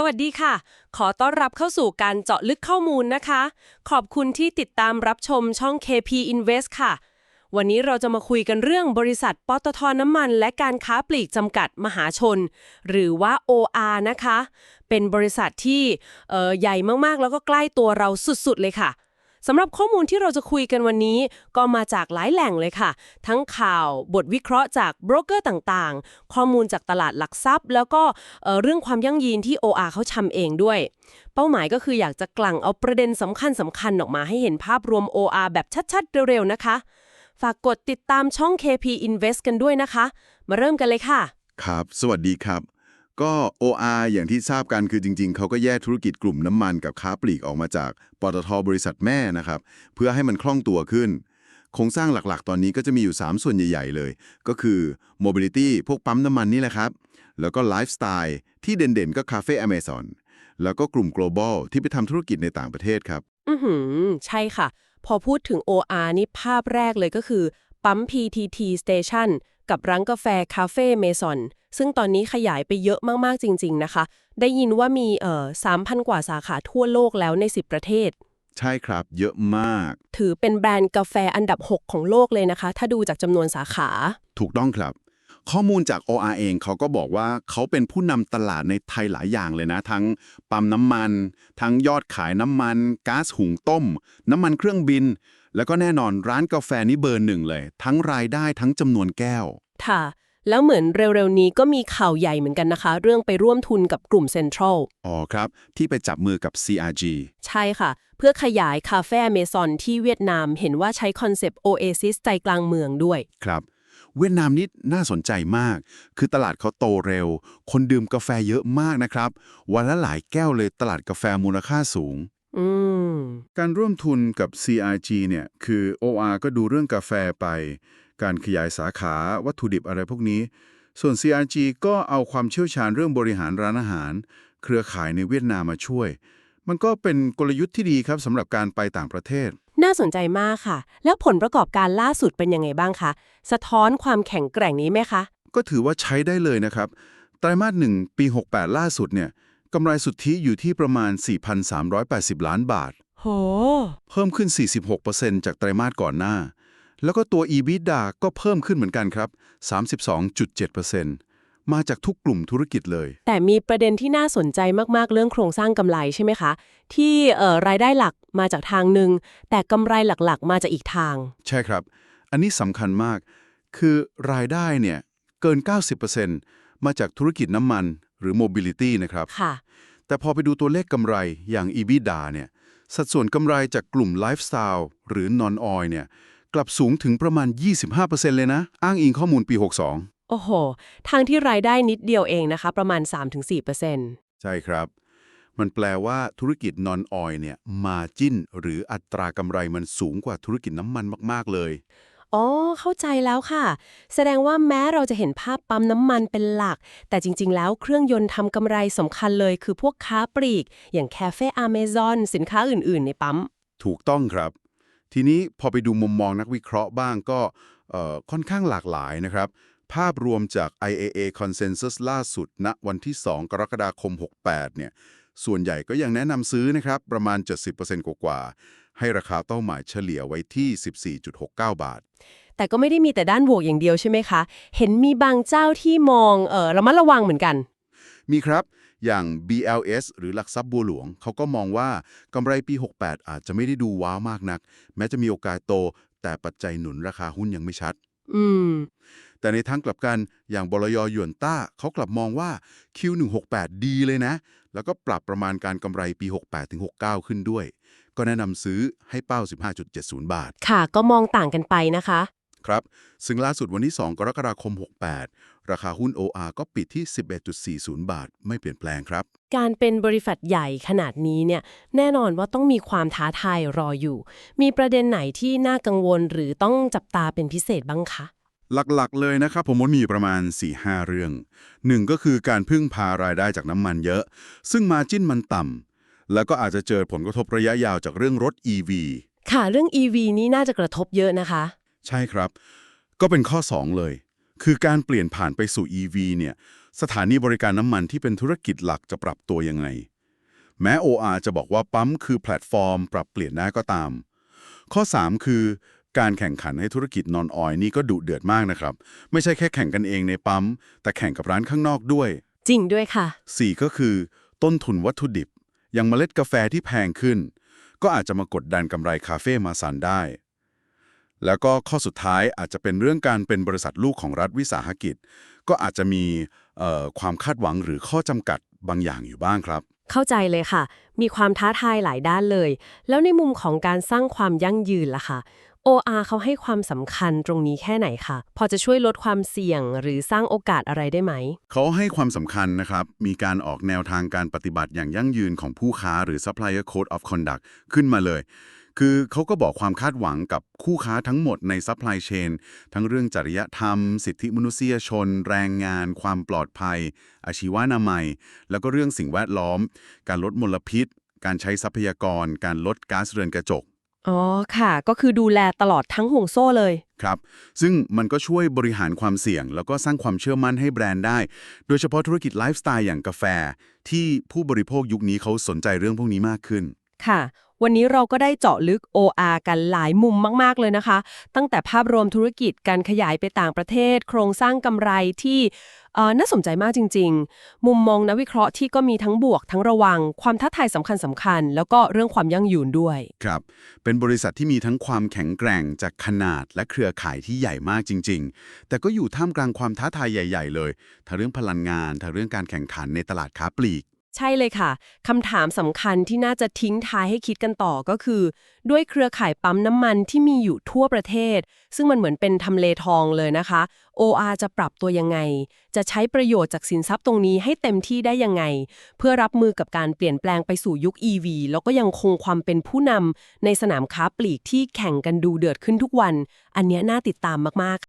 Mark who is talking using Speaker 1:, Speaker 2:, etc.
Speaker 1: สวัสดีค่ะ ขอต้อนรับเข้าสู่การเจาะลึกข้อมูลนะคะ ขอบคุณที่ติดตามรับชมช่อง KP Invest ค่ะ วันนี้เราจะมาคุยกันเรื่องบริษัทปตทน้ำมัน และการค้าปลีกจำกัดมหาชน หรือว่า OR นะคะ เป็นบริษัทที่เอ่อใหญ่มากๆ แล้วก็ใกล้ตัวเราสุดๆเลยค่ะ สำหรับข้อมูลที่เราจะคุยกันวันนี้ก็มาจากหลายแหล่งเลยค่ะ ทั้งข่าวบทวิเคราะห์จากโบรกเกอร์ต่างๆ ข้อมูลจากตลาดหลักทรัพย์ แล้วก็เเรื่องความยั่งยืนที่ OR เขาทำเองด้วย เป้าหมายก็คืออยากจะกลั่งเอาประเด็นสำคัญสำคัญๆออกมาให้เห็นภาพรวม OR แบบชัดๆ เร็วๆ นะคะ ฝากกดติดตามช่อง KP Invest กันด้วยนะคะ มาเริ่มกันเลยค่ะ
Speaker 2: ครับ สวัสดีครับ ก็ OR อย่างที่ทราบกันคือจริง ๆ เขาก็แยกธุรกิจกลุ่มน้ำมันกับค้าปลีกออกมาจากปตทบริษัทแม่นะครับ เพื่อให้มันคล่องตัวขึ้น โครงสร้างหลักๆ ตอนนี้ก็จะมีอยู่ 3 ส่วนใหญ่ ๆ เลย ก็คือ Mobility พวกปั๊มน้ำมันนี่แหละครับ แล้วก็ Lifestyle ที่เด่นๆ ก็ Cafe Amazon แล้วก็กลุ่ม Global ที่ไปทำธุรกิจในต่างประเทศครับ
Speaker 1: อือหือ ใช่ค่ะ พอพูดถึง OR นี่ภาพแรกเลยก็คือ ปั๊ม PTT Station กับร้านกาแฟคาเฟ่เมซอน ซึ่งตอนนี้ขยายไปเยอะมากๆจริง ๆนะคะ ได้ยินว่ามีเอ่อ3,000 กว่าสาขาทั่วโลกแล้วใน 10 ประเทศ
Speaker 2: ใช่ครับ เยอะมาก
Speaker 1: ถือเป็นแบรนด์กาแฟอันดับ 6 ของโลกเลยนะคะ ถ้าดูจากจำนวนสาขา
Speaker 2: ถูกต้องครับ ข้อมูลจาก OR เองเขาก็บอกว่าเขาเป็นผู้นำตลาดในไทยหลายอย่างเลยนะ ทั้งปั๊มน้ำมัน ทั้งยอดขายน้ำมันก๊าซหุงต้ม น้ำมันเครื่องบิน แล้วก็แน่นอนร้านกาแฟนี่เบอร์หนึ่งเลย ทั้งรายได้ทั้งจำนวนแก้ว
Speaker 1: ค่ะ แล้วเหมือนเร็วๆนี้ก็มีข่าวใหญ่เหมือนกันนะคะ เรื่องไปร่วมทุนกับกลุ่มเซ็นทรัล
Speaker 2: อ๋อครับ ที่ไปจับมือกับ CRG
Speaker 1: ใช่ค่ะ เพื่อขยายคาเฟ่เมซอนที่เวียดนามเห็นว่าใช้คอนเซปต์ Oasis ใจกลางเมืองด้วย
Speaker 2: ครับ เวียดนามนี่น่าสนใจมาก คือตลาดเขาโตเร็ว คนดื่มกาแฟเยอะมากนะครับ วันละหลายแก้วเลยตลาดกาแฟมูลค่าสูง
Speaker 1: อืม
Speaker 2: การร่วมทุนกับ CRG เนี่ย คือ OR ก็ดูเรื่องกาแฟไป การขยายสาขาวัตถุดิบอะไรพวกนี้ ส่วน CRG ก็เอาความเชี่ยวชาญเรื่องบริหารร้านอาหาร เครือข่ายในเวียดนามมาช่วย มันก็เป็นกลยุทธ์ที่ดีครับสำหรับการไปต่างประเทศ
Speaker 1: น่าสนใจมากค่ะ แล้วผลประกอบการล่าสุดเป็นยังไงบ้างคะ สะท้อนความแข็งแกร่งนี้ไหมคะ
Speaker 2: ก็ถือว่าใช้ได้เลยนะครับไตรมาสหนึ่งปี 68 ล่าสุดเนี่ยกำไรสุทธิอยู่ที่ประมาณ 4,380 ล้านบาท
Speaker 1: โห
Speaker 2: เพิ่มขึ้น 46%จากไตรมาสก่อนหน้า แล้วก็ตัว EBITDA ก็เพิ่มขึ้นเหมือนกันครับ 32.7%มาจากทุกกลุ่มธุรกิจเลย
Speaker 1: แต่มีประเด็นที่น่าสนใจมากๆ เรื่องโครงสร้างกำไรใช่ไหมคะ ที่เอ่อรายได้หลักมาจากทางหนึ่ง แต่กำไรหลักๆ มาจากอีกทาง
Speaker 2: ใช่ครับ อันนี้สำคัญมาก คือรายได้เนี่ยเกิน 90%มาจากธุรกิจน้ำมันหรือ mobility นะครับ
Speaker 1: ค่ะ
Speaker 2: แต่พอไปดูตัวเลขกำไรอย่าง EBITDA เนี่ย สัดส่วนกำไรจากกลุ่ม Lifestyle หรือ Non-Oil เนี่ย กลับสูงถึงประมาณ 25%เลยนะ อ้างอิงข้อมูลปี 62
Speaker 1: โอ้โห ทางที่รายได้นิดเดียวเองนะคะ ประมาณ 3-4%
Speaker 2: ใช่ครับ มันแปลว่าธุรกิจ Non-Oil เนี่ยมาจิ้น หรืออัตรากำไรมันสูงกว่าธุรกิจน้ำมันมาก ๆ เลย
Speaker 1: อ๋อ เข้าใจแล้วค่ะ แสดงว่าแม้เราจะเห็นภาพปั๊มน้ำมันเป็นหลัก แต่จริง ๆ แล้วเครื่องยนต์ทำกำไรสำคัญเลย คือพวกค้าปลีก อย่างคาเฟ่อเมซอนสินค้าอื่น ๆ ในปั๊ม
Speaker 2: ถูกต้องครับ ทีนี้พอไปดูมุมมองนักวิเคราะห์บ้างก็เอ่อค่อนข้างหลากหลายนะครับ ภาพรวมจาก IAA Consensus ล่าสุดณวันที่ 2 กรกฎาคม 68 เนี่ย ส่วนใหญ่ก็ยังแนะนำซื้อนะครับ ประมาณ 70%กว่าๆให้ราคาเป้าหมายเฉลี่ยไว้ที่ 14.69 บาท
Speaker 1: แต่ก็ไม่ได้มีแต่ด้านบวกอย่างเดียวใช่ไหมคะ เห็นมีบางเจ้าที่มองเออระมัดระวังเหมือนกัน
Speaker 2: มีครับ อย่าง BLS หรือหลักทรัพย์บัวหลวง เขาก็มองว่ากำไรปี 68 อาจจะไม่ได้ดูว้าวมากนัก แม้จะมีโอกาสโต แต่ปัจจัยหนุนราคาหุ้นยังไม่ชัด
Speaker 1: อืม
Speaker 2: แต่ในทางกลับกันอย่างบลยหยวนต้าเขากลับมองว่า Q168 ดีเลยนะ แล้วก็ปรับประมาณการกำไรปี 68ถึง69 ขึ้นด้วย ก็แนะนำซื้อให้เป้า 15.70 บาท
Speaker 1: ค่ะ ก็มองต่างกันไปนะคะ
Speaker 2: ครับ ซึ่งล่าสุดวันที่ 2 กรกฎาคม 68 ราคาหุ้น OR ก็ปิดที่ 11.40 บาท ไม่เปลี่ยนแปลงครับ
Speaker 1: การเป็นบริษัทใหญ่ขนาดนี้เนี่ยแน่นอนว่าต้องมีความท้าทายรออยู่ มีประเด็นไหนที่น่ากังวลหรือต้องจับตาเป็นพิเศษบ้างคะ
Speaker 2: หลักๆ เลยนะครับ ผมว่ามีประมาณ 4-5 เรื่องหนึ่งก็คือการพึ่งพารายได้จากน้ำมันเยอะ ซึ่งมาจิ้นมันต่ำแล้วก็อาจจะเจอผลกระทบระยะยาวจากเรื่องรถ EV
Speaker 1: ค่ะ เรื่อง EV นี้น่าจะกระทบเยอะนะคะ
Speaker 2: ใช่ครับ ก็เป็นข้อ 2 เลย คือการเปลี่ยนผ่านไปสู่ EV เนี่ย สถานีบริการน้ำมันที่เป็นธุรกิจหลักจะปรับตัวยังไง แม้ OR จะบอกว่าปั๊มคือแพลตฟอร์ม ปรับเปลี่ยนได้ก็ตาม ข้อ 3 คือการแข่งขันให้ธุรกิจนอนออยนี่ก็ดุเดือดมากนะครับ ไม่ใช่แค่แข่งกันเองในปั๊ม แต่แข่งกับร้านข้างนอกด้วย
Speaker 1: จริงด้วยค่ะ
Speaker 2: 4 ก็คือ ต้นทุนวัตถุดิบ อย่างเมล็ดกาแฟที่แพงขึ้น ก็อาจจะมากดดันกำไรคาเฟ่มาซันได้ แล้วก็ข้อสุดท้ายอาจจะเป็นเรื่องการเป็นบริษัทลูกของรัฐวิสาหกิจ ก็อาจจะมีเอ่อความคาดหวังหรือข้อจำกัดบางอย่างอยู่บ้างครับ
Speaker 1: เข้าใจเลยค่ะ มีความท้าทายหลายด้านเลย แล้วในมุมของการสร้างความยั่งยืนล่ะค่ะ OR เขาให้ความสำคัญตรงนี้แค่ไหนคะพอจะช่วยลดความเสี่ยงหรือสร้างโอกาสอะไรได้ไหม
Speaker 2: เขาให้ความสำคัญนะครับ มีการออกแนวทางการปฏิบัติอย่างยั่งยืนของผู้ค้าหรือ supplier code of conduct ขึ้นมาเลย คือเขาก็บอกความคาดหวังกับคู่ค้าทั้งหมดใน supply chain ทั้งเรื่องจริยธรรม สิทธิมนุษยชน แรงงาน ความปลอดภัย อาชีวนามัย แล้วก็เรื่องสิ่งแวดล้อม การลดมลพิษ การใช้ทรัพยากร การลดก๊าซเรือนกระจก
Speaker 1: อ๋อค่ะ ก็คือดูแลตลอดทั้งห่วงโซ่เลย
Speaker 2: ครับ ซึ่งมันก็ช่วยบริหารความเสี่ยง แล้วก็สร้างความเชื่อมั่นให้แบรนด์ได้ โดยเฉพาะธุรกิจไลฟ์สไตล์อย่างกาแฟ ที่ผู้บริโภคยุคนี้เขาสนใจเรื่องพวกนี้มากขึ้น
Speaker 1: ค่ะ วันนี้เราก็ได้เจาะลึก OR กันหลายมุมมาก ๆ เลยนะคะ ตั้งแต่ภาพรวมธุรกิจการขยายไปต่างประเทศ โครงสร้างกำไรที่น่าสนใจมากจริง ๆ มุมมองนักวิเคราะห์ที่ก็มีทั้งบวกทั้งระวัง ความท้าทายสำคัญสำคัญ แล้วก็เรื่องความยั่งยืนด้วย
Speaker 2: ครับ เป็นบริษัทที่มีทั้งความแข็งแกร่งจากขนาดและเครือข่ายที่ใหญ่มากจริง ๆ แต่ก็อยู่ท่ามกลางความท้าทายใหญ่ ๆ เลย ทั้งเรื่องพลังงาน ทั้งเรื่องการแข่งขันในตลาดค้าปลีก
Speaker 1: ใช่เลยค่ะ คำถามสำคัญที่น่าจะทิ้งท้ายให้คิดกันต่อก็คือ ด้วยเครือข่ายปั๊มน้ำมันที่มีอยู่ทั่วประเทศ ซึ่งมันเหมือนเป็นทำเลทองเลยนะคะ OR จะปรับตัวยังไง จะใช้ประโยชน์จากสินทรัพย์ตรงนี้ให้เต็มที่ได้ยังไง เพื่อรับมือกับการเปลี่ยนแปลงไปสู่ยุค EV แล้วก็ยังคงความเป็นผู้นำในสนามค้าปลีกที่แข่งกันดูเดือดขึ้นทุกวัน อันเนี้ยน่าติดตามมากๆ